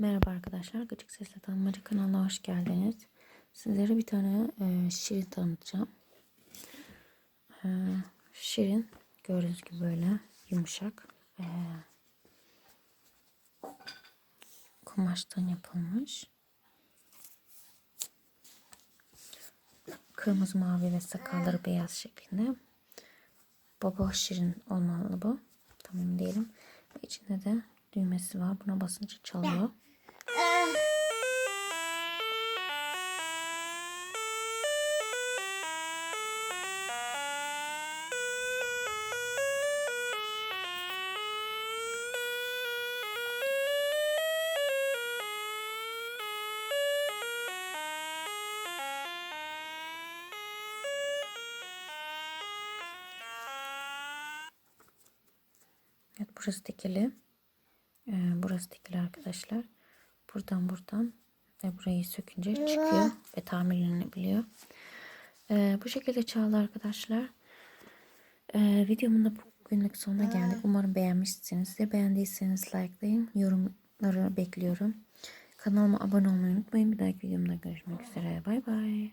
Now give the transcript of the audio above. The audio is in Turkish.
Merhaba arkadaşlar. Gıcık Sesle Tanımacı kanalına hoş geldiniz. Sizlere bir tane e, şirin tanıtacağım. E, şirin gördüğünüz gibi böyle yumuşak. E, kumaştan yapılmış. Kırmızı mavi ve sakalları beyaz şeklinde. Baba şirin olmalı bu. Tam emin değilim. Ve içinde de düğmesi var. Buna basınca çalıyor. Evet burası dikili. Ee, burası dikili arkadaşlar. Buradan buradan ve burayı sökünce çıkıyor ve tamirlenebiliyor. Ee, bu şekilde çağlı arkadaşlar. Ee, videomun da bugünlük sonuna geldik. Umarım beğenmişsinizdir. Beğendiyseniz likelayın. Yorumları bekliyorum. Kanalıma abone olmayı unutmayın. Bir dahaki videomda görüşmek üzere. Bay bay.